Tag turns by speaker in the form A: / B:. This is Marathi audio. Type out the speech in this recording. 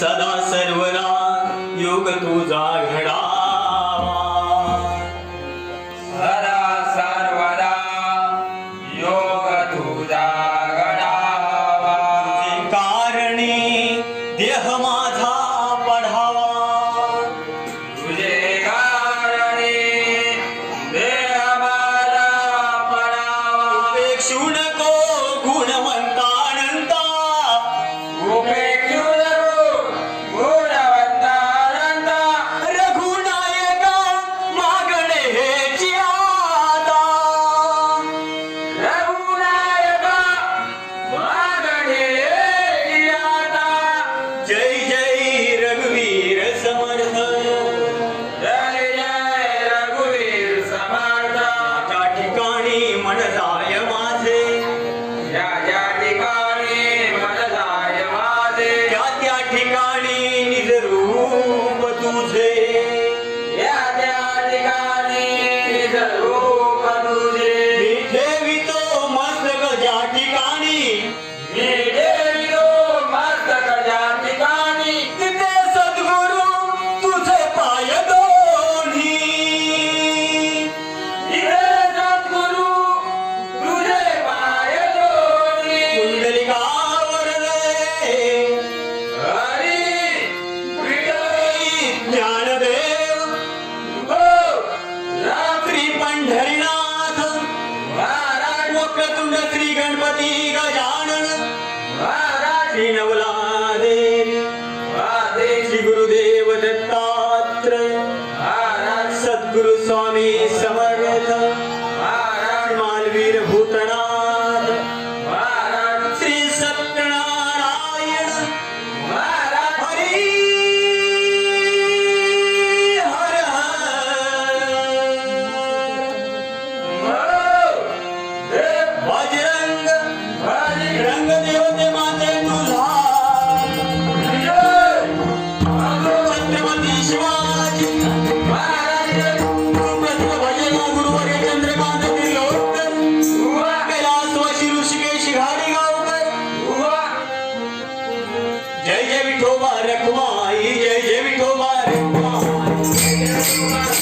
A: सदा सर्वदा योग तुझा
B: घडा. सदा सर्वदा योग
A: तुझा घडावा कारणे देह माझा Almeida मुकुंद
B: श्री गणपती गजानन। श्री नवला
A: देव
B: श्री गुरुदेव। विठोबा रखवाई जय जय विठोबा